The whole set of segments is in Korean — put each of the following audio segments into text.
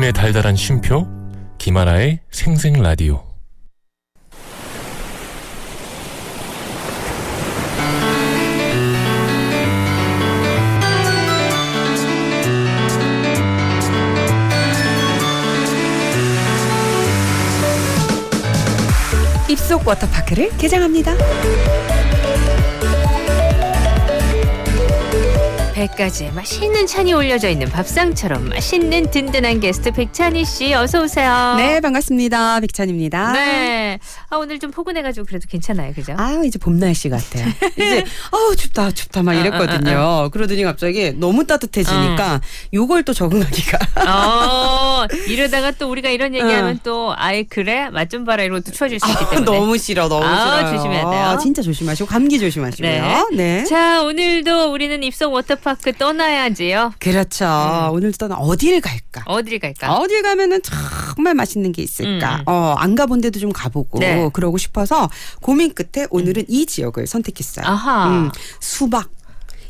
아침의 달달한 쉼표 김하나의 생생 라디오 입속 워터파크를 개장합니다. 배까지 맛있는 찬이 올려져 있는 밥상처럼 맛있는 든든한 게스트 백찬희 씨 어서 오세요. 네, 반갑습니다. 백찬입니다. 네. 아 오늘 좀 포근해가지고 그래도 괜찮아요, 그죠? 아, 이제 봄 날씨 같아요. 이제 아우 춥다 춥다 막 이랬거든요. 그러더니 갑자기 너무 따뜻해지니까 요걸 또 적응하기가 어 이러다가 또 우리가 이런 얘기하면 어. 또 아예 그래 맛 좀 봐라 이러고 또 추워질 수 있기 때문에. 너무 싫어 너무 아, 싫어요. 조심해야 돼요. 아, 진짜 조심하시고 감기 조심하시고요. 네. 자 오늘도 우리는 입속 워터파크 떠나야지요. 그렇죠. 음. 오늘 또 어디를 갈까? 어디를 갈까? 어딜 가면은 정말 맛있는 게 있을까? 음. 어, 안 가본 데도 좀 가보고 네. 그러고 싶어서 고민 끝에 오늘은 이 지역을 선택했어요. 음, 수박,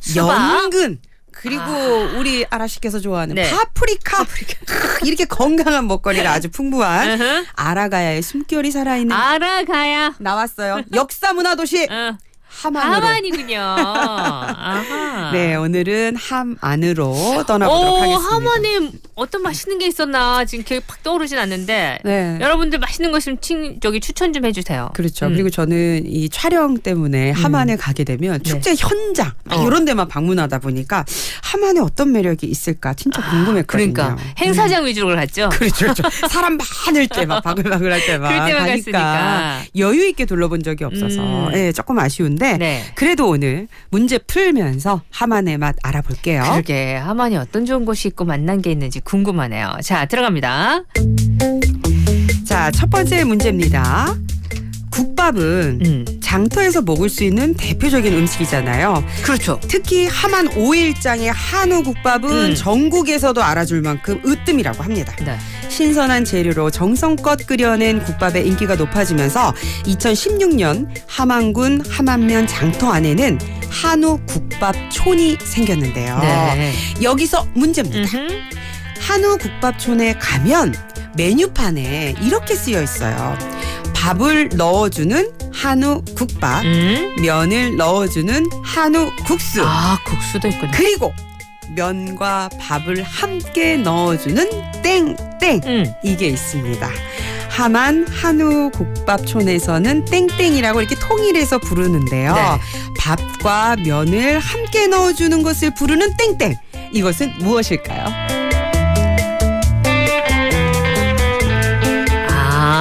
수박? 연근. 그리고 아. 우리 아라씨께서 좋아하는 네. 파프리카. 크, 이렇게 건강한 먹거리가 아주 풍부한. 아라가야의 숨결이 살아있는 알아가야. 나왔어요. 역사 문화 도시 어. 함안으로. 하만이군요. 아하. 네, 오늘은 함 안으로 떠나보도록 오, 하겠습니다. 하모님 어떤 맛있는 게 있었나 지금 기억이 팍 떠오르진 않는데 네. 여러분들 맛있는 칭, 저기 추천 좀 해주세요. 그렇죠. 음. 그리고 저는 이 촬영 때문에 함안에 가게 되면 축제 현장 막 어. 이런 데만 방문하다 보니까 함안에 어떤 매력이 있을까 진짜 궁금했거든요. 그러니까 행사장 위주로 갔죠. 그렇죠, 그렇죠. 사람 많을 때막 바글바글 할 때만 그럴 때만 가니까 갔으니까. 여유 있게 둘러본 적이 없어서 음. 예, 조금 아쉬운데 네. 그래도 오늘 문제 풀면서 함안의 맛 알아볼게요. 그러게 하만이 어떤 좋은 곳이 있고 만난 게 있는지 궁금하네요. 자 들어갑니다. 자, 첫 번째 문제입니다. 국밥은 음. 장터에서 먹을 수 있는 대표적인 음식이잖아요. 그렇죠. 특히 함안 5일장의 한우 국밥은 음. 전국에서도 알아줄 만큼 으뜸이라고 합니다. 네. 신선한 재료로 정성껏 끓여낸 국밥의 인기가 높아지면서 2016년 함안군 함안면 장터 안에는 한우 국밥촌이 생겼는데요. 네. 여기서 문제입니다. 음흠. 한우 국밥촌에 가면 메뉴판에 이렇게 쓰여 있어요. 밥을 넣어주는 한우 국밥, 음. 면을 넣어주는 한우 국수, 아 국수도 있군요. 그리고 면과 밥을 함께 넣어주는 땡땡 음. 이게 있습니다. 하만 한우 국밥촌에서는 땡땡이라고 이렇게 통일해서 부르는데요. 네. 밥과 면을 함께 넣어주는 것을 부르는 땡땡 이것은 무엇일까요?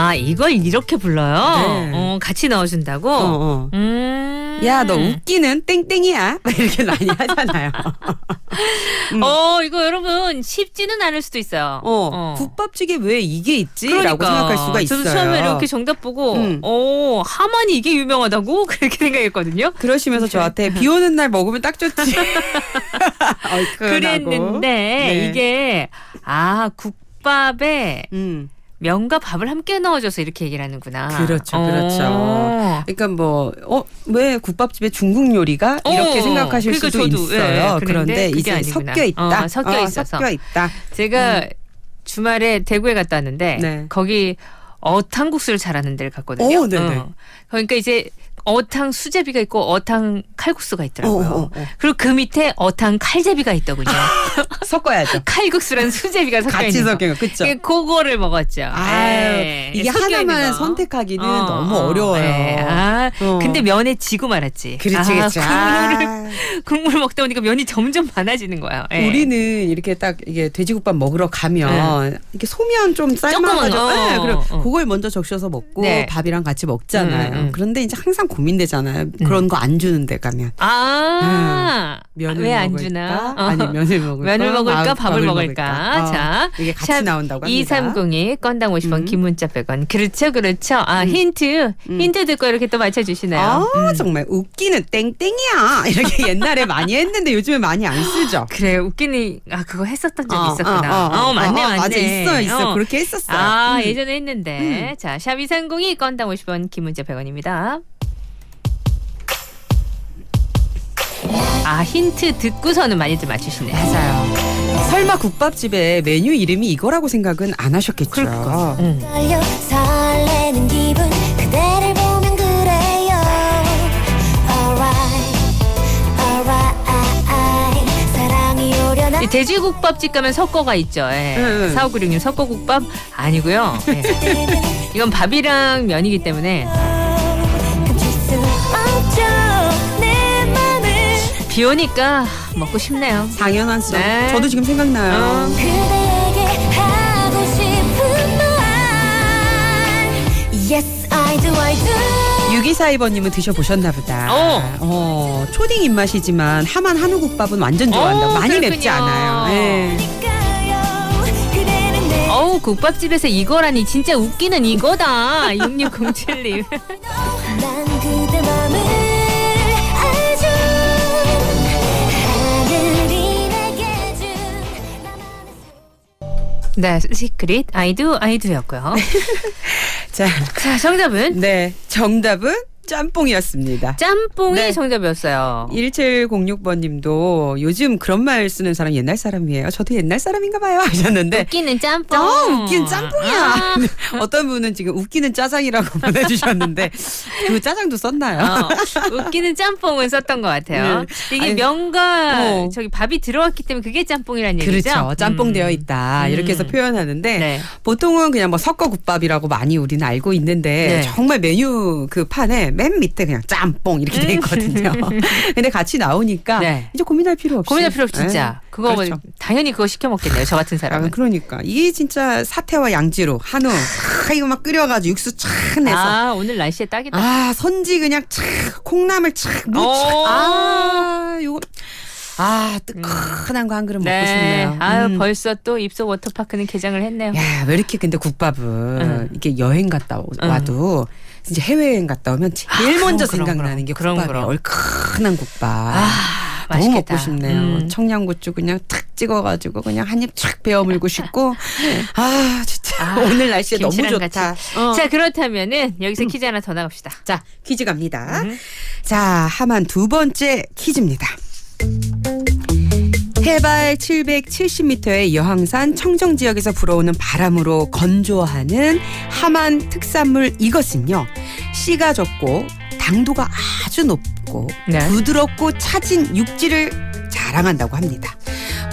아 이걸 이렇게 불러요. 네. 어, 같이 넣어준다고. 어, 어. 음. 야, 너 웃기는 땡땡이야. 막 이렇게 많이 하잖아요. 음. 어 이거 여러분 쉽지는 않을 수도 있어요. 어, 국밥찌개 왜 이게 있지? 라고 생각할 수가 있어요. 저도 처음에 이렇게 정답 보고 음. 어 하만이 이게 유명하다고 그렇게 생각했거든요. 그러시면서 저한테 비 오는 날 먹으면 딱 좋지. 얼큰하고. 그랬는데 네. 이게 아 국밥에 음. 면과 밥을 함께 넣어줘서 이렇게 얘기를 하는구나. 그렇죠, 어. 그렇죠. 그러니까 뭐, 어, 왜 국밥집에 중국 요리가 이렇게 어, 생각하실 그러니까 수도 저도, 있어요. 예, 그런데 그런데 이제 아니구나. 섞여 있다. 어, 섞여 있어서. 섞여 있다. 제가 주말에 대구에 갔다 왔는데 네. 거기 어탕국수를 잘하는 데를 갔거든요. 오, 네네. 어. 그러니까 이제 어탕 수제비가 있고 어탕 칼국수가 있더라고요. 어, 어, 어. 그리고 그 밑에 어탕 칼제비가 있더군요. 섞어야죠. 칼국수랑 수제비가 섞여 같이 있는 거. 섞여, 그쵸? 예, 그거를 먹었죠. 아유, 예, 이게 섞여 있는 하나만 거. 선택하기는 어, 너무 어, 어려워요. 예. 아, 어. 근데 면에 지고 말았지. 그렇지, 아, 그렇지. 국물을 아. 국물 먹다 보니까 면이 점점 많아지는 거예요. 예. 우리는 이렇게 딱 이게 돼지국밥 먹으러 가면 이렇게 소면 좀 삶아가지고 조금은, 어, 네, 그리고 어. 그걸 먼저 적셔서 먹고 네. 밥이랑 같이 먹잖아요. 음, 음. 그런데 이제 항상 고민되잖아요. 그런 거 안 주는 데 가면 아, 면을 왜안 먹을까? 주나? 어. 아니 면을 먹을까? 면을 먹을까? 밥- 밥을 먹을까? 어, 자, 이게 같이 샵 나온다고 합니다. 2302 건당 50원 음. 긴 문자 100원. 그렇죠. 그렇죠. 아, 힌트. 음. 힌트 듣고 이렇게 또 맞춰 주시네요. 아 정말 웃기는 땡땡이야 이렇게 옛날에 많이 했는데 요즘에 많이 안 쓰죠. 그래. 웃기니 아, 그거 했었던 적 어, 있었구나. 어, 어, 어, 맞네, 어, 맞네. 맞아 있어 있어 어. 그렇게 했었어요. 아, 음. 예전에 했는데. 자, 샵 2302 건당 50원 긴 문자 100원입니다. 아, 힌트 듣고서는 많이들 맞추시네요. 맞아요. 설마 국밥집에 메뉴 이름이 이거라고 생각은 안 하셨겠죠. 그러니까. 응. 떨려 설레는 기분 그대를 보면 그래요 Alright Alright 사랑이 오려나 이 돼지국밥집 가면 석거가 있죠. 예. 응, 응. 4596님 석거국밥 아니고요. 예. 이건 밥이랑 면이기 때문에 비 오니까 먹고 싶네요. 당연하죠. 네. 저도 지금 생각나요. 어. 그대에게 하고 싶은 말 Yes I do I do 6242번님은 드셔보셨나 보다. 어. 어, 초딩 입맛이지만 하만 한우국밥은 완전 좋아한다고. 어, 많이 맵지 그렇군요. 않아요. 예. 니까요 그대는 내 어우 국밥집에서 이거라니 진짜 웃기는 이거다. 6607님. 네, 시크릿 아이두 아이두였고요. 자, 자, 정답은 네. 정답은 짬뽕이었습니다. 짬뽕이 네. 정답이었어요. 1706번님도 요즘 그런 말 쓰는 사람 옛날 사람이에요. 저도 옛날 사람인가 봐요 하셨는데 웃기는 짬뽕. 어, 웃긴 짬뽕이야. 아. 어떤 분은 지금 웃기는 짜장이라고 보내주셨는데 그 짜장도 썼나요? 어, 웃기는 짬뽕은 썼던 것 같아요. 네. 이게 아니, 면과 어. 저기 밥이 들어갔기 때문에 그게 짬뽕이라는 얘기죠. 그렇죠. 짬뽕 음. 되어 있다. 이렇게 해서 음. 표현하는데 네. 보통은 그냥 뭐 섞어 국밥이라고 많이 우리는 알고 있는데 네. 정말 메뉴 그 판에 맨 밑에 그냥 짬뽕 이렇게 돼 있거든요. 근데 같이 나오니까 음. 네. 이제 고민할 필요 없이 고민할 필요 없이 진짜 네. 그거 뭐 그렇죠. 당연히 그거 시켜 먹겠네요. 저 같은 아, 사람은. 그러니까 이게 진짜 사태와 양지로 한우 아, 이거 막 끓여가지고 육수 착 내서 아 오늘 날씨에 딱이다. 아 선지 그냥 착 콩나물 무. 착. 아 요거 아 뜨끈한 거 한 그릇 먹고 싶네요. 아유 음. 벌써 또 입속 워터파크는 개장을 했네요. 야, 왜 이렇게 근데 국밥은 응. 이게 여행 갔다 오- 와도 진짜 해외여행 갔다 오면 제일 아, 먼저 그럼, 생각나는 그럼. 게 그럼, 국밥이에요. 그럼. 얼큰한 국밥. 아 너무 맛있겠다. 먹고 싶네요. 음. 청양고추 그냥 탁 찍어가지고 그냥 한입촥 베어 물고 싶고. 아, 진짜 아, 오늘 날씨 너무 김치랑 좋다. 같이. 어. 자 그렇다면은 여기서 퀴즈 하나 더 나갑시다. 자, 퀴즈 갑니다. 음. 자, 하만 두 번째 퀴즈입니다. 해발 770m의 여항산 청정 지역에서 불어오는 바람으로 건조하는 하만 특산물 이것은요. 씨가 적고 당도가 아주 높고 네. 부드럽고 차진 육질을 자랑한다고 합니다.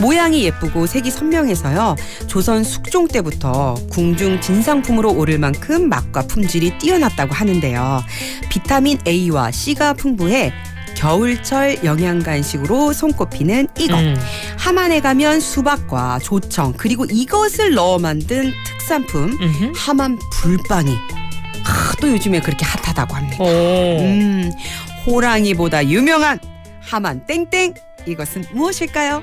모양이 예쁘고 색이 선명해서요. 조선 숙종 때부터 궁중 진상품으로 오를 만큼 맛과 품질이 뛰어났다고 하는데요. 비타민 A와 C가 풍부해 겨울철 영양 간식으로 손꼽히는 이것. 음. 하만에 가면 수박과 조청 그리고 이것을 넣어 만든 특산품 음흠. 하만 불빵이 아, 또 요즘에 그렇게 핫하다고 합니다. 오. 음, 호랑이보다 유명한 하만 땡땡 이것은 무엇일까요?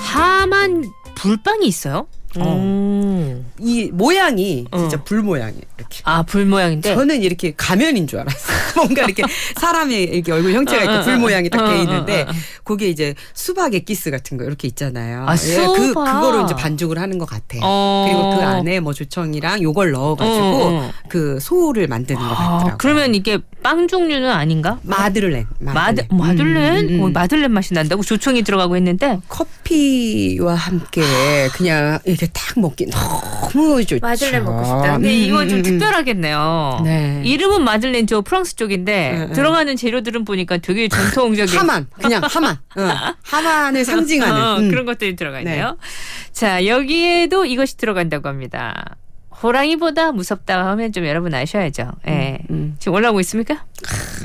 하만 불빵이 있어요? 어. 음. 이 모양이 진짜 어. 불 모양이에요. 이렇게. 아, 불 모양인데. 저는 이렇게 가면인 줄 알았어요. 뭔가 이렇게 사람의 이렇게 얼굴 형체가 어, 어, 이렇게 불 모양이 딱 어, 돼 어, 있는데 어, 어. 그게 이제 수박 엑기스 같은 거 이렇게 있잖아요. 아, 예, 그 수박. 그거로 이제 반죽을 하는 것 같아요. 어. 그리고 그 안에 뭐 조청이랑 요걸 넣어가지고 어, 어. 그 소를 만드는 것 아, 같더라고요. 그러면 이게 빵 종류는 아닌가? 마들렌. 마들 마들렌? 음, 음, 어, 음. 마들렌 맛이 난다고 조청이 들어가고 했는데 커피와 함께 그냥 이렇게 딱 먹기 너무 좋죠. 마들렌 먹고 싶다. 근데 음, 이건 좀 음, 음. 특별하겠네요. 네. 이름은 마들렌 저 프랑스 쪽인데 네, 네. 들어가는 재료들은 보니까 되게 전통적인 하만 그냥 하만 어, 하만을 상징하는 어, 음. 그런 것들이 들어가 있네요. 자 여기에도 이것이 들어간다고 합니다. 호랑이보다 무섭다 하면 좀 여러분 아셔야죠. 예. 음. 지금 올라오고 있습니까?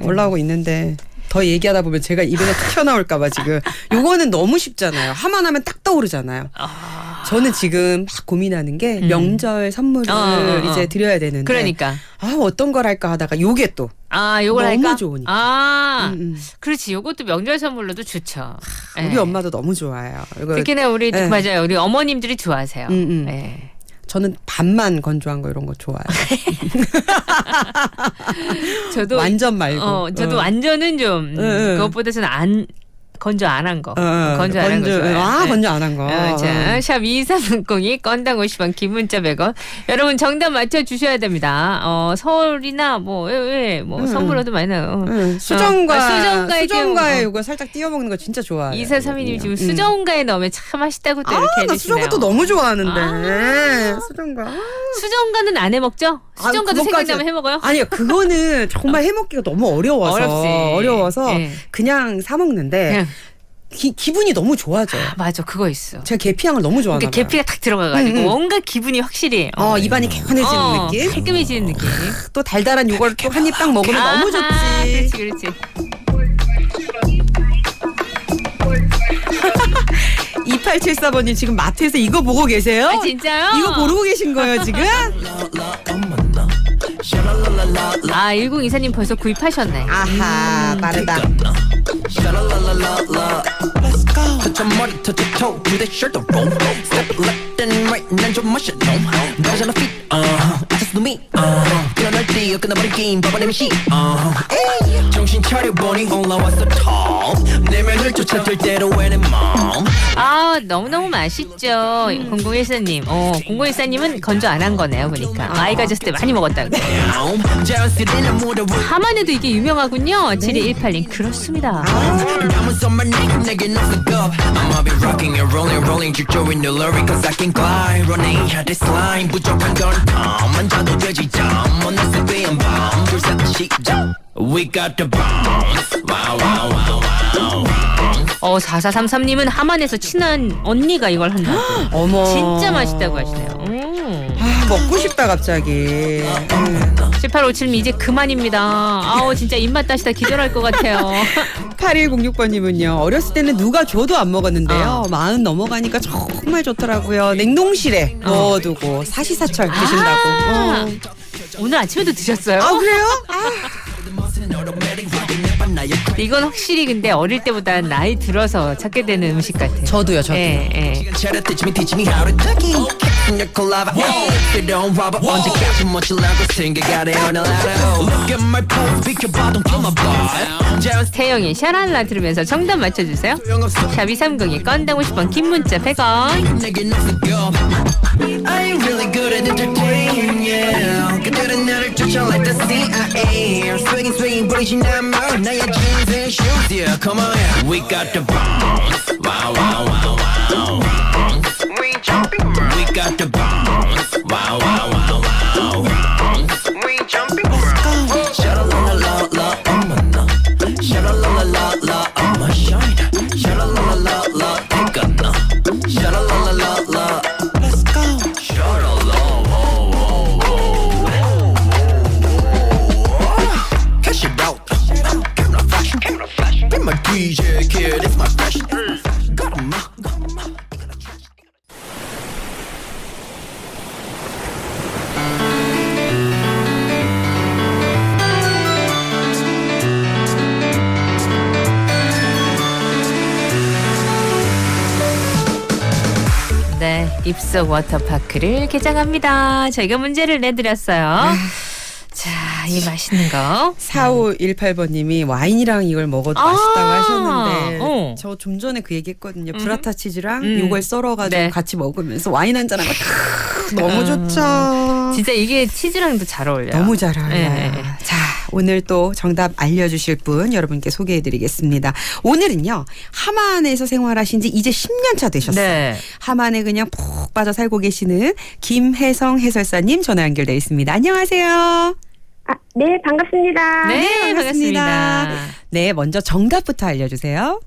올라오고 있는데 더 얘기하다 보면 제가 입에서 튀어나올까봐 지금 요거는 너무 쉽잖아요. 하만 하면 딱 떠오르잖아요. 아, 저는 지금 막 고민하는 게 음. 명절 선물을 어, 어, 어. 이제 드려야 되는데 그러니까 아 어떤 걸 할까 하다가 요게 또 아 요걸 너무 할까? 좋으니까. 아 음, 음. 그렇지. 요것도 명절 선물로도 좋죠. 우리 예. 엄마도 너무 좋아해요. 이거 특히나 우리 예. 맞아요. 우리 어머님들이 좋아하세요. 음, 음. 예. 저는 반만 건조한 거 이런 거 좋아해요. 저도 완전 말고. 어, 저도 어. 완전은 좀 음, 응, 응. 그것보다 저는 안 건조 안 한 거. 어, 건조 안 한거 좋아요. 아, 네. 건조 안 한 거. 어, 자, 샵 2360이 건당 50원, 기문자 100원. 여러분 정답 맞춰 주셔야 됩니다. 어, 서울이나 뭐, 왜, 왜, 뭐, 음. 선물로도 많이 나요. 응, 수정과 어, 수정과에 수정과에 끼워 이거 살짝 띄워 먹는 거 진짜 좋아해요. 이사삼이님 지금 음. 수정가에 넣으면 참 맛있다고 또 아, 이렇게 나 해주시네요. 수정과 또 너무 좋아하는데. 아. 수정과. 수정가는 안 해 먹죠? 아, 수정가도 그것까지- 생각나면 해먹어요? 아니요, 그거는 정말 해먹기가 너무 어려워서. 어렵지. 어려워서 예. 그냥 사 먹는데 그냥. 기, 기분이 너무 좋아져요. 아, 맞아, 그거 있어. 제가 계피향을 너무 좋아하나 그러니까 봐요. 계피가 딱 들어가가지고 음, 음. 뭔가 기분이 확실히 어, 입안이 개운해지는 어, 느낌? 깔끔해지는 느낌. 또 달달한 요걸 또 한 입 딱 먹으면 너무 아하, 좋지. 그렇지, 그렇지. 2874번님 지금 마트에서 이거 보고 계세요? 아, 진짜요? 이거 고르고 계신 거예요, 지금? 아, 1024님 벌써 구입하셨네. 아하, 빠르다. Do that shirt roll. Step left and right, 난좀 마셔 너. 너가 잘나 fit, uh. Just do me, uh. 일어날 때 끝나버린 게임, 봐봐 내 미시, uh. 정신 차려 보니 올라왔어 top. 내면을 쫓아 들 대로 왜내 맘. 아, 너무너무 맛있죠. 0014님. 어, 0014님은 건조 안 한 거네요, 보니까. 아이 가졌을 때 많이 먹었다고. 하만에도 이게 유명하군요. 7218님. 그렇습니다. 겁 I'ma be rocking and rolling rolling 질조인 눌러리 cause I can glide running at this line 부족한 건 덤. 만져도 되지 점 못났을 때한 밤 둘셋 시작 We got the bombs wow wow wow wow 어, 4433님은 하만에서 친한 언니가 이걸 한다고. 어머. 진짜 맛있다고 하시네요. 음. 아, 먹고 싶다, 갑자기. 음. 7857님 이제 그만입니다. 아우 진짜 입맛 다시다 기절할 것 같아요. 8106번님은요, 어렸을 때는 누가 줘도 안 먹었는데요. 어. 마흔 넘어가니까 정말 좋더라고요. 냉동실에 넣어두고 사시사철 드신다고. 아, 어. 오늘 아침에도 드셨어요? 아, 그래요? 아, 이건 확실히 근데 어릴 때보다 나이 들어서 찾게 되는 음식 같아요. 저도요, 저도. 예, 예. 차려 teach me teach me how to 내 콜라바 새로운 와봐 언제까지 멋질라고 생각하래 오늘 하루 Look at my pose 비켜봐 don't kill my vibe 자연 태영이 샤랄라 들으면서 정답 맞춰주세요. 소용없어 샵이 302 건당 50원 긴 문자 100원. 내겐 없어 go I ain't really good at entertaining yeah 그들은 나를 쫓아 like the CIA Swinging swinging 부리진 않아 나의 jeans and shoes yeah come on yeah. We got the bombs wow wow wow wow bombs We jumping around got the bombs 속 워터파크를 개장합니다. 저희가 문제를 내드렸어요. 자, 이 맛있는 거. 4518번님이 와인이랑 이걸 먹어도 아, 맛있다고 하셨는데 어. 저 좀 전에 그 얘기했거든요. 브라타 치즈랑 음. 이걸 썰어가지고 네. 같이 먹으면서 와인 한 잔 하면 크, 너무 좋죠. 진짜 이게 치즈랑도 잘 어울려요. 너무 잘 어울려요. 네, 네. 자, 오늘 또 정답 알려주실 분 여러분께 소개해드리겠습니다. 오늘은요, 하만에서 생활하신 지 이제 10년 차 되셨어요. 네. 하만에 그냥 푹 빠져 살고 계시는 김혜성 해설사님 전화 연결돼 있습니다. 안녕하세요. 아, 네, 반갑습니다. 네, 네, 반갑습니다. 반갑습니다. 네, 먼저 정답부터 알려주세요.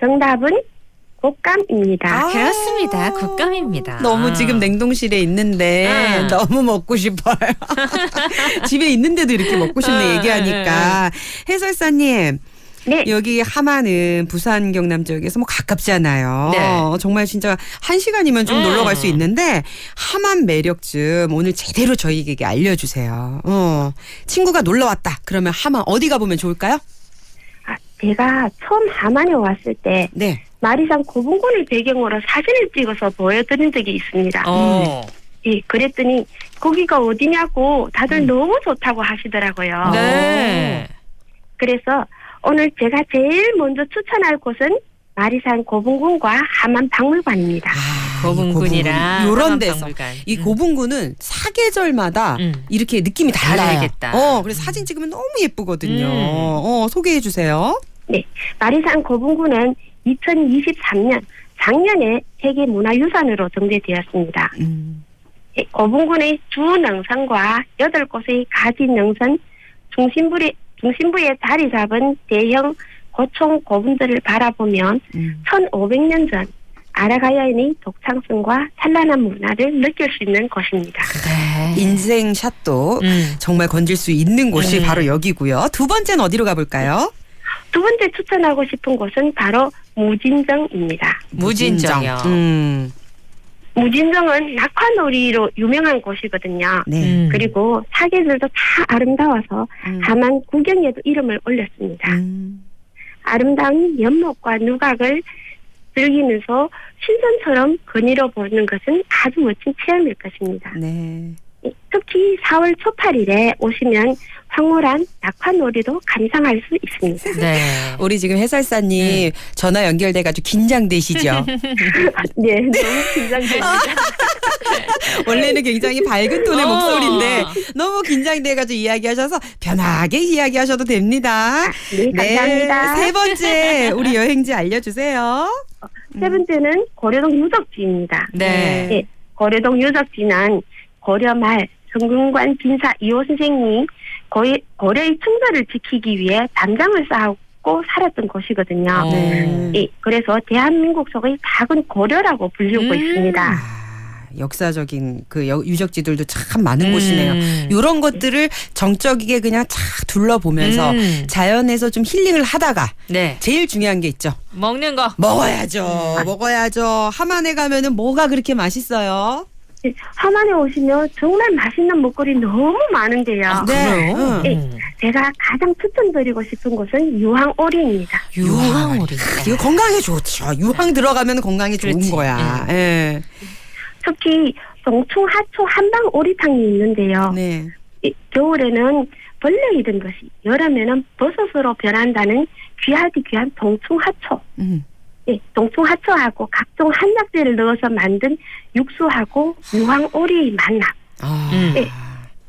정답은 곶감입니다. 아, 그렇습니다. 국감입니다. 너무 지금 냉동실에 있는데 아. 너무 먹고 싶어요. 집에 있는데도 이렇게 먹고 싶네 아, 얘기하니까 해설사님 네, 여기 하만은 부산 경남 지역에서 뭐 가깝잖아요. 네. 정말 진짜 한 시간이면 좀 음. 놀러 갈 수 있는데 하만 매력 좀 오늘 제대로 저희에게 알려주세요. 어. 친구가 놀러 왔다. 그러면 하만 어디 가보면 좋을까요? 아, 제가 처음 하만에 왔을 때 네. 마리산 고분군을 배경으로 사진을 찍어서 보여드린 적이 있습니다. 어. 예, 그랬더니 거기가 어디냐고 다들 음. 너무 좋다고 하시더라고요. 네. 그래서 오늘 제가 제일 먼저 추천할 곳은 마리산 고분군과 하만 박물관입니다. 아, 고분군이랑 이 요런 데서 박물관. 이 음. 고분군은 사계절마다 음. 이렇게 느낌이 달라요. 달라야겠다. 어, 그래서 사진 찍으면 너무 예쁘거든요. 음. 어, 소개해 주세요. 마리산 고분군은 2023년 작년에 세계 문화유산으로 등재되었습니다. 음. 예, 고분군의 주 능선과 여덟 곳의 가지 능선 중심부에, 중심부에 자리 잡은 대형 고총 고분들을 바라보면 음. 1500년 전 아라가야인의 독창성과 찬란한 문화를 느낄 수 있는 곳입니다. 네. 인생 샷도 음. 정말 건질 수 있는 곳이 음. 바로 여기고요. 두 번째는 어디로 가볼까요? 두 번째 추천하고 싶은 곳은 바로 무진정입니다. 무진정이요. 음. 무진정은 낙화놀이로 유명한 곳이거든요. 네. 음. 그리고 사계절도 다 아름다워서 음. 다만 구경에도 이름을 올렸습니다. 음. 아름다운 연못과 누각을 즐기면서 신선처럼 거닐어 보는 것은 아주 멋진 체험일 것입니다. 네. 특히 4월 초팔일에 오시면 황홀한 낙화놀이도 감상할 수 있습니다. 네. 우리 지금 해설사님 전화 연결돼가지고 긴장되시죠? 네, 너무 긴장됩니다. 원래는 굉장히 밝은 톤의 어. 목소리인데 너무 긴장돼가지고 이야기하셔서 편하게 이야기하셔도 됩니다. 네, 감사합니다. 세 번째 우리 여행지 알려주세요. 세 번째는 고려동 유적지입니다. 네. 네. 고려동 유적지는 고려말 성균관 진사 이호 선생이 고려, 고려의 충서를 지키기 위해 담장을 쌓고 살았던 곳이거든요. 어. 네. 예, 그래서 대한민국 속의 작은 고려라고 불리고 음. 있습니다. 아, 역사적인 그 여- 유적지들도 참 많은 음. 곳이네요. 이런 것들을 정적이게 그냥 쫙 둘러보면서 음. 자연에서 좀 힐링을 하다가 네. 제일 중요한 게 있죠. 먹는 거. 먹어야죠. 음. 먹어야죠. 하만에 가면은 뭐가 그렇게 맛있어요? 예, 하만에 오시면 정말 맛있는 먹거리 너무 많은데요. 아, 네. 응. 음. 제가 가장 추천드리고 싶은 곳은 유황오리입니다. 유황오리. 이거 건강에 좋죠. 유황 들어가면 건강에 좋은 그렇지. 거야. 예. 특히 동충 하초 한방 오리탕이 있는데요. 네. 이, 겨울에는 벌레이던 것이 여름에는 버섯으로 변한다는 귀하디 귀한 동충 하초. 음. 예, 동충 하초하고 각종 한약재를 넣어서 만든 육수하고 유황오리의 만남. 아. 음. 네.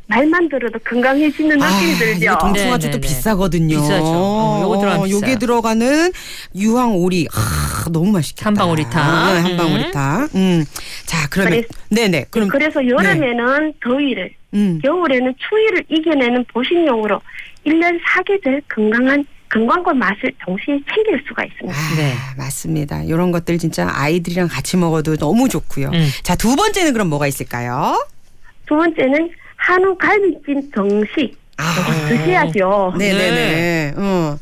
말만 들어도 건강해지는 느낌이 아, 들죠. 이거 동충하초도 네, 네, 네. 비싸거든요. 비싸죠. 어, 요거 들어가면 요게 비싸요. 들어가는 유황 오리. 아, 너무 맛있겠다. 한방오리탕. 아, 한방오리탕. 음. 자, 그러면 그래- 네네. 그럼 그래서 여름에는 더위를, 음. 겨울에는 추위를 이겨내는 보식용으로 1년 4계절 건강한 건강과 맛을 동시에 챙길 수가 있습니다. 아, 네. 맞습니다. 이런 것들 진짜 아이들이랑 같이 먹어도 너무 좋고요. 음. 자, 두 번째는 그럼 뭐가 있을까요? 두 번째는 한우 갈비찜 정식. 아. 드셔야죠. 네네네. 어.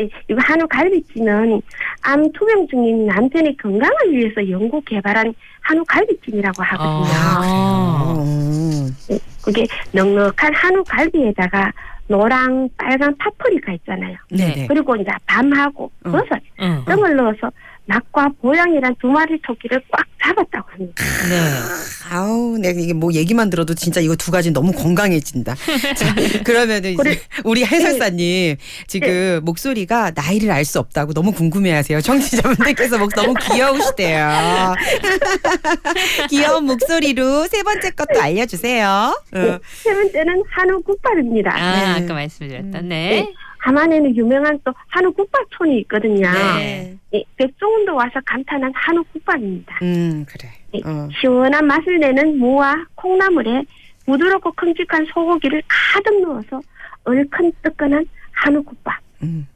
예, 이거 한우 갈비찜은 암 투병 중인 남편의 건강을 위해서 연구 개발한 한우 갈비찜이라고 하거든요. 아. 어. 예, 그게 넉넉한 한우 갈비에다가 노랑 빨간 파프리카 있잖아요. 네네. 그리고 이제 밤하고 어. 버섯 응. 등을 넣어서 낙과 보양이란 두 마리 토끼를 꽉 잡았다고 합니다. 네. 아우, 내가 이게 뭐 얘기만 들어도 진짜 이거 두 가지 너무 건강해진다. 자, 그러면은 이제 그래- 우리 해설사님 지금 목소리가 나이를 알 수 없다고 너무 궁금해하세요. 청취자분들께서 목 너무 귀여우시대요. 귀여운 목소리로 세 번째 것도 알려주세요. 어. 예, 세 번째는 한우 국밥입니다. 아, 네. 아까 말씀드렸던 네. 네. 하만에는 유명한 또 한우 국밥촌이 있거든요. 네. 예, 백종원도 와서 감탄한 한우 국밥입니다. 음, 그래. 예, 어. 시원한 맛을 내는 무와 콩나물에 부드럽고 큼직한 소고기를 가득 넣어서 얼큰 뜨끈한 한우 국밥. 음,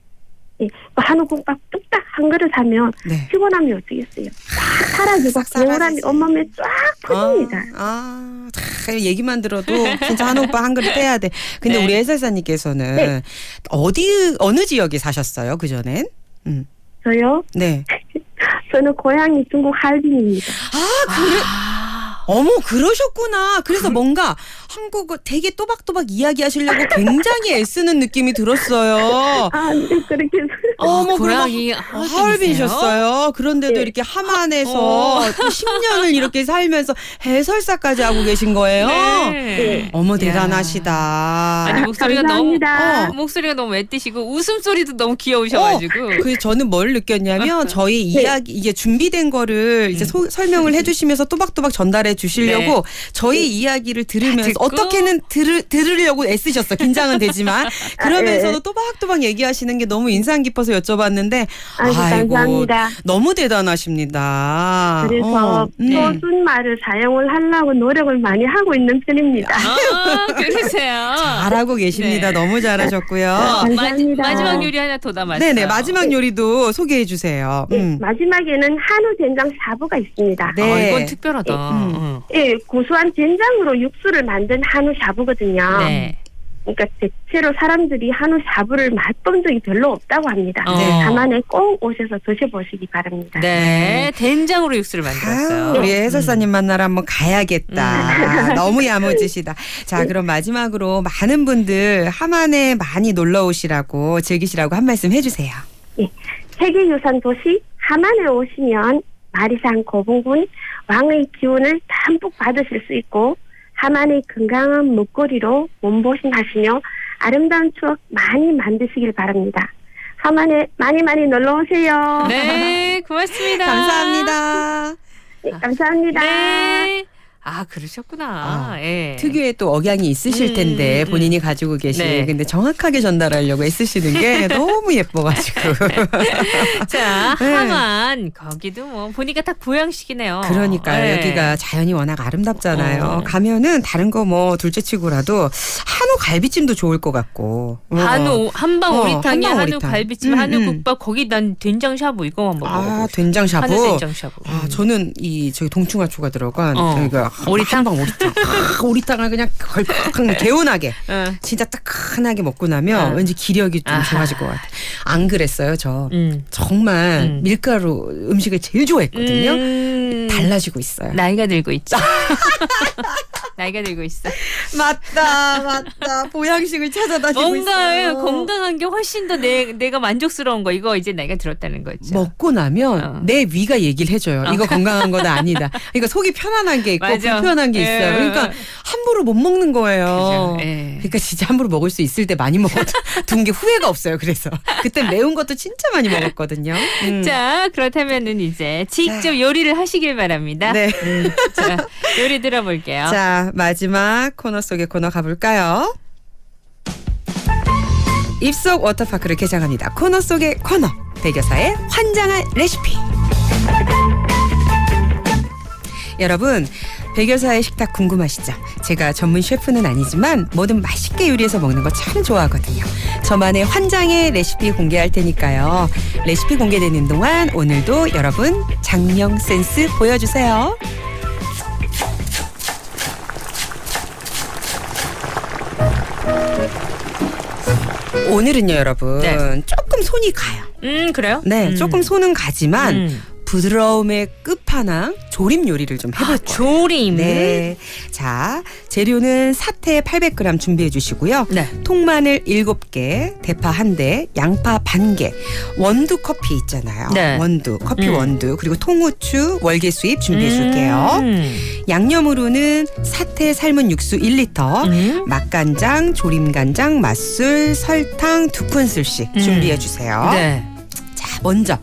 예, 그 한우 국 밥 뚝딱 한 그릇 하면 네. 피곤함이 어떻겠어요? 싹 사라지고. 개운함이 온몸에 쫙 퍼집니다. 아, 아, 참, 얘기만 들어도 진짜 한우 오빠 한 그릇 해야 돼. 근데 네. 우리 해설사님께서는 네. 어디 어느 지역에 사셨어요? 그 전엔? 음, 저요? 네. 저는 고향이 중국 할빈입니다. 아, 그래. 아. 어머, 그러셨구나. 그래서 뭔가 한국어 되게 또박또박 이야기하시려고 굉장히 애쓰는 느낌이 들었어요. 아, 네, 그렇게. 어머, 고랑이 어, 하얼빈이셨어요. 그런데도 네. 이렇게 함안에서 또 10년을 이렇게 살면서 해설사까지 하고 계신 거예요. 네. 어머 야. 대단하시다. 아니 목소리가 감사합니다. 너무 목소리가 너무 애띠시고 웃음소리도 너무 귀여우셔가지고 그 저는 뭘 느꼈냐면 저희 이야기 이게 준비된 거를 이제 소- 설명을 해주시면서 또박또박 전달해 주시려고 저희 이야기를 들으면서? 어떻게는 들으, 들으려고 애쓰셨어 긴장은 되지만 그러면서도 또박또박 얘기하시는 게 너무 인상 깊어서 여쭤봤는데 아이고, 감사합니다. 너무 대단하십니다. 그래서 어, 음. 표준 말을 사용을 하려고 노력을 많이 하고 있는 편입니다. 아 그러세요. 잘하고 계십니다. 네. 너무 잘하셨고요. 어, 마, 감사합니다. 마 지막 요리 하나 더 남았어요. 네네 마지막 요리도 소개해 주세요. 네, 음. 마지막에는 한우 된장 샤브가 있습니다. 네. 아, 이건 특별하다. 음. 응. 예, 고소한 된장으로 육수를 만든 한우 샤브거든요. 네. 그러니까 대체로 사람들이 한우 샤브를 맛본 적이 별로 없다고 합니다. 어. 네, 다만에 꼭 오셔서 드셔보시기 바랍니다. 네. 된장으로 육수를 만들었어요. 아유, 우리 해설사님 만나러 한번 가야겠다. 너무 야무지시다. 자, 그럼 마지막으로 많은 분들 함안에 많이 놀러 오시라고 즐기시라고 한 말씀 해주세요. 세계유산 도시 하만에 오시면 마리산 고봉군 왕의 기운을 담뿍 받으실 수 있고 하만의 건강한 먹거리로 몸보신하시며 아름다운 추억 많이 만드시길 바랍니다. 하만에 많이 많이 놀러 오세요. 네, 고맙습니다. 감사합니다. 네, 감사합니다. 네. 아, 그러셨구나. 아, 예. 특유의 또 억양이 있으실 음, 텐데 음, 음. 본인이 가지고 계신 네. 근데 정확하게 전달하려고 애쓰시는 게 너무 예뻐가지고 자, 네. 하만 거기도 뭐 보니까 딱 보양식이네요. 그러니까요 네. 여기가 자연이 워낙 아름답잖아요 어. 가면은 다른 거 뭐 둘째치고라도 한우 갈비찜도 좋을 것 같고 어. 한우 한방 어, 오리탕에 한우 오리탕. 갈비찜, 음, 한우 음. 국밥 거기 난 된장 샤브 이거만 먹어. 아 된장 샤브 한우 된장 샤브. 아, 저는 이 저기 동충하초가 들어간 어. 저희가 오리탕? 한방 오리탕 아, 오리탕을 그냥 걸컥 개운하게 응. 진짜 따끈하게 먹고 나면 어. 왠지 기력이 좀 아하. 좋아질 것 같아요. 안 그랬어요 저. 음. 정말 음. 밀가루 음식을 제일 좋아했거든요. 음. 달라지고 있어요. 나이가 들고 있죠. 나이가 들고 있어. 맞다, 맞다. 보양식을 찾아다니고 뭔가 있어요. 건강한 게 훨씬 더 내, 내가 만족스러운 거 이거 이제 나이가 들었다는 거죠. 먹고 나면 어. 내 위가 얘기를 해줘요. 이거 건강한 건 아니다. 이거 속이 편안한 게 있고 맞아. 불편한 게 예. 있어요. 그러니까 함부로 못 먹는 거예요. 그죠. 예. 그러니까 진짜 함부로 먹을 수 있을 때 많이 먹어둔 게 후회가 없어요. 그래서 그때 매운 것도 진짜 많이 먹었거든요. 음. 자, 그렇다면은 이제 직접 요리를 하시길 바랍니다. 네. 음, 자, 요리 들어볼게요. 자, 마지막 코너 속의 코너 가볼까요? 입속 워터파크를 개장합니다. 코너 속의 코너. 백여사의 환장한 레시피. 여러분, 백여사의 식탁 궁금하시죠? 제가 전문 셰프는 아니지만 뭐든 맛있게 요리해서 먹는 거 참 좋아하거든요. 저만의 환장의 레시피 공개할 테니까요. 레시피 공개되는 동안 오늘도 여러분 장명 센스 보여주세요. 오늘은요, 여러분. 네. 조금 손이 가요. 음, 그래요? 네, 음. 조금 손은 가지만 음. 부드러움의 끝판왕 조림 요리를 좀 해볼 아, 거예요. 조림. 네. 자, 재료는 사태 800g 준비해 주시고요. 네. 통마늘 7개, 대파 1대, 양파 반 개, 원두 커피 있잖아요. 네. 원두, 커피 음. 원두, 그리고 통후추, 월계수잎 준비해 줄게요. 음. 양념으로는 사태 삶은 육수 1리터, 음. 맛간장, 조림간장, 맛술, 설탕 두 큰술씩 음. 준비해 주세요. 네. 자, 먼저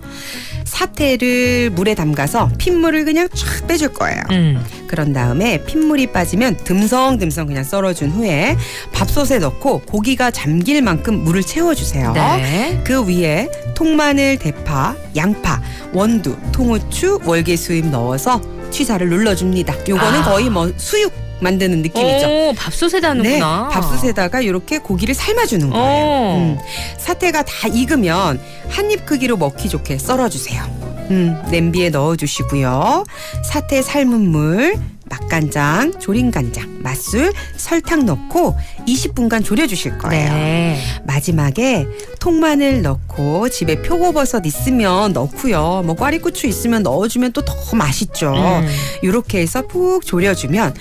사태를 물에 담가서 핏물을 그냥 쫙 빼줄 거예요. 음. 그런 다음에 핏물이 빠지면 듬성듬성 그냥 썰어준 후에 밥솥에 넣고 고기가 잠길 만큼 물을 채워주세요. 네. 그 위에 통마늘, 대파, 양파, 원두, 통후추, 월계수잎 넣어서 취사를 눌러줍니다. 요거는 아. 거의 뭐 수육 만드는 느낌이죠. 오, 밥솥에다 네, 하는구나. 밥솥에다가 이렇게 고기를 삶아주는 거예요. 오. 음, 사태가 다 익으면 한 입 크기로 먹기 좋게 썰어주세요. 음, 냄비에 넣어주시고요. 사태 삶은 물, 맛간장, 조림간장, 맛술, 설탕 넣고 20분간 졸여주실 거예요. 네. 마지막에 통마늘 넣고 집에 표고버섯 있으면 넣고요. 뭐 꽈리고추 있으면 넣어주면 또 더 맛있죠. 음. 이렇게 해서 푹 졸여주면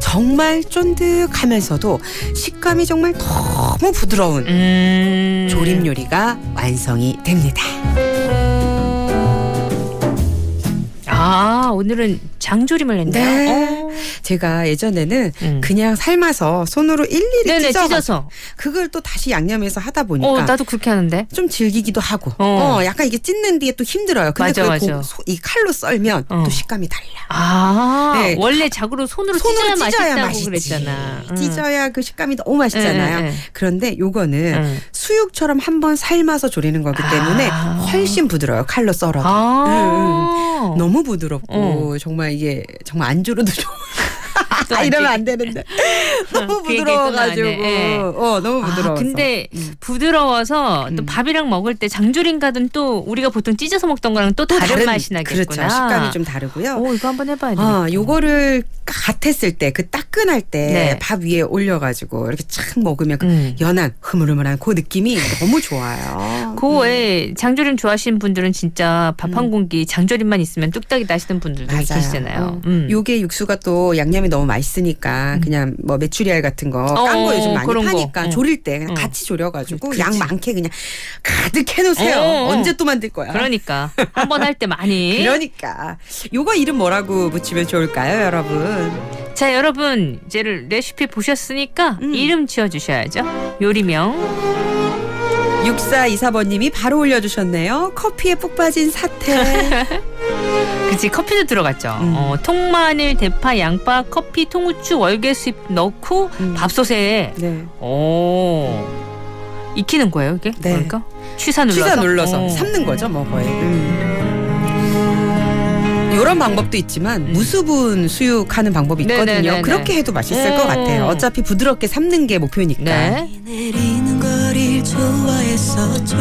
정말 쫀득하면서도 식감이 정말 너무 부드러운 음. 조림 요리가 완성이 됩니다. 아, 오늘은 장조림을 했네요. 네. 어. 제가 예전에는 음. 그냥 삶아서 손으로 일일이 네네, 찢어 찢어서. 그걸 또 다시 양념해서 하다 보니까 어, 나도 그렇게 하는데. 좀 질기기도 하고 어. 어. 약간 이게 찢는 뒤에 또 힘들어요. 근데 맞아, 그걸 맞아. 고- 소- 이 칼로 썰면 어. 또 식감이 달라. 아, 네. 원래 자구로 손으로, 손으로 찢어야, 찢어야 맛있다고 맛있지. 그랬잖아. 음. 찢어야 그 식감이 너무 맛있잖아요. 네, 네, 네. 그런데 요거는 음. 수육처럼 한번 삶아서 조리는 거기 때문에 아. 훨씬 부드러워요. 칼로 썰어도. 아. 너무 부드럽고 어. 정말 이게 정말 안주로도 좋아. 또 아, 안 이러면 찌- 안 되는데 너무 부드러워가지고. 예. 어 너무 부드러워. 아, 근데 부드러워서 또 음. 밥이랑 먹을 때 장조림과는 또 우리가 보통 찢어서 먹던 거랑 또 다른, 맛이 나겠구나. 그렇죠. 식감이 좀 다르고요. 오, 이거 한번 해봐야 돼. 아, 요거를 갓했을 때, 그 따끈할 때 네. 밥 위에 올려가지고 이렇게 착 먹으면 그 음. 연한 흐물흐물한 그 느낌이 너무 좋아요. 그 외에 장조림 좋아하시는 분들은 진짜 밥 한 공기 장조림만 있으면 뚝딱이 나시는 분들도 음. 맞아요. 계시잖아요. 어. 음. 요게 육수가 또 양념 이 너무 맛있으니까 그냥 뭐 메추리알 같은 거 깐 거 어, 요즘 많이 그런 거. 파니까 어. 조릴 때 그냥 어. 같이 졸여가지고. 양 많게 그냥 가득 해놓으세요. 어. 언제 또 만들 거야? 그러니까 한 번 할 때 많이. 그러니까 요거 이름 뭐라고 붙이면 좋을까요, 여러분? 자 여러분 이제 레시피 보셨으니까 음. 이름 지어주셔야죠. 요리명. 6424번님이 바로 올려주셨네요. 커피에 푹 빠진 사태. 그치 커피도 들어갔죠. 음. 어, 통마늘, 대파, 양파, 커피, 통후추, 월계수잎 넣고 음. 밥솥에 네. 오 익히는 거예요 이게? 네. 그러니까 취사 눌러서. 취사 눌러서 어. 삶는 거죠, 뭐 거의. 음. 이런 방법도 있지만 무수분 수육하는 방법이 있거든요. 음. 네네네네. 그렇게 해도 맛있을 음. 것 같아요. 어차피 부드럽게 삶는 게 목표니까. 네. 좋아했었죠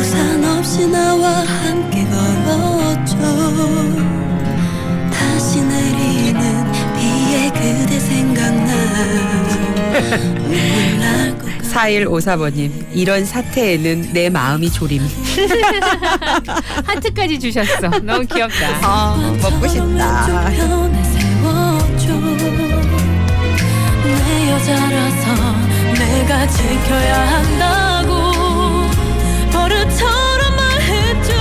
우산 없이 나와 함께 걸었죠 다시 내리는 비에 그대 생각나 눈물 날것 4154번님 이런 사태에는 내 마음이 조림. 하트까지 주셨어. 너무 귀엽다. 아, 먹고 싶다. 내 여자라서 내가 지켜야 한다고 버릇처럼 말했죠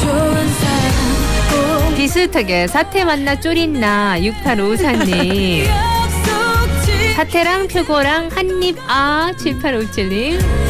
좋은 사람 꼭 비슷하게 사태 만나 쪼린나 6854님. 약속지 사태랑 표고랑 한입 아 7857님.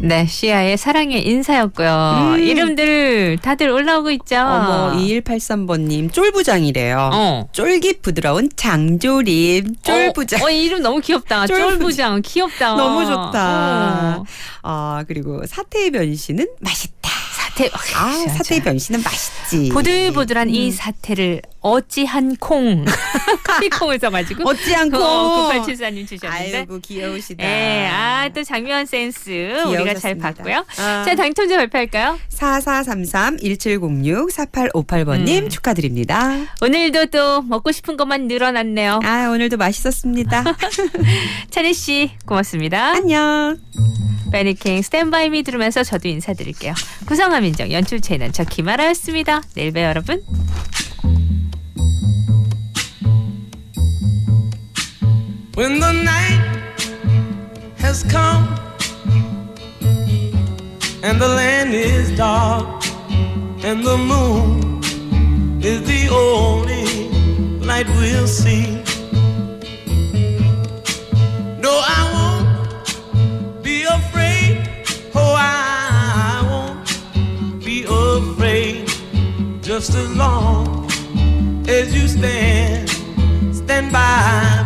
네, 시아의 사랑의 인사였고요. 음. 이름들 다들 올라오고 있죠. 어머 2183번님 쫄부장이래요. 어. 쫄깃 부드러운 장조림 쫄부장. 어, 어, 이름 너무 귀엽다. 쫄부장. 쫄부장. 귀엽다. 너무 좋다. 어. 아 그리고 사태의 변신은 맛있다. 사태. 아 진짜. 사태의 변신은 맛있지. 보들보들한 음. 이 사태를 어찌한 콩. 커피콩을 써가지고. 어찌한 콩. 어, 9874님 주셨는데. 아이고 귀여우시다. 예, 아, 또 장면 센스 우리가 잘 귀여우셨습니다. 봤고요. 아. 자, 당첨자 발표할까요? 4433-1706-4858번님 음. 축하드립니다. 오늘도 또 먹고 싶은 것만 늘어났네요. 아 오늘도 맛있었습니다. 찬희 씨, 고맙습니다. 안녕. 베니킹 스탠바이 미 들으면서 저도 인사드릴게요. 구성함 인정 연출 채는 저 김아라였습니다. 내일 봬요 여러분. When the night has come and the land is dark and the moon is the only light we'll see. No, I won't be afraid. Oh, I won't be afraid just as long as you stand, stand by